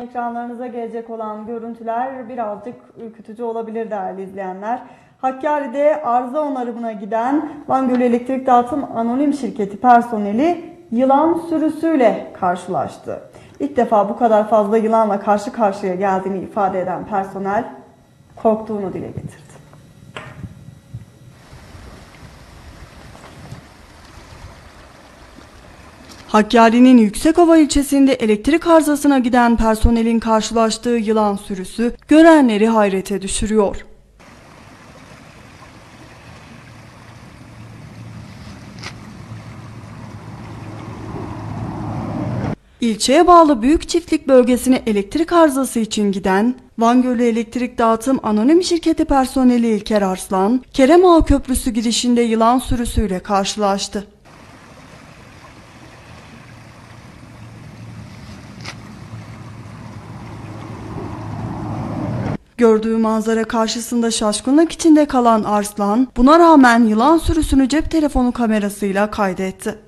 Ekranlarınıza gelecek olan görüntüler birazcık ürkütücü olabilir değerli izleyenler. Hakkari'de arıza onarımına giden Van Gölü Elektrik Dağıtım Anonim Şirketi personeli yılan sürüsüyle karşılaştı. İlk defa bu kadar fazla yılanla karşı karşıya geldiğini ifade eden personel korktuğunu dile getirdi. Hakkari'nin Yüksekova ilçesinde elektrik arızasına giden personelin karşılaştığı yılan sürüsü görenleri hayrete düşürüyor. İlçeye bağlı Büyük Çiftlik bölgesine elektrik arızası için giden Van Gölü Elektrik Dağıtım Anonim Şirketi personeli İlker Arslan, Kerem Ağa Köprüsü girişinde yılan sürüsüyle karşılaştı. Gördüğü manzara karşısında şaşkınlık içinde kalan Arslan, buna rağmen yılan sürüsünü cep telefonu kamerasıyla kaydetti.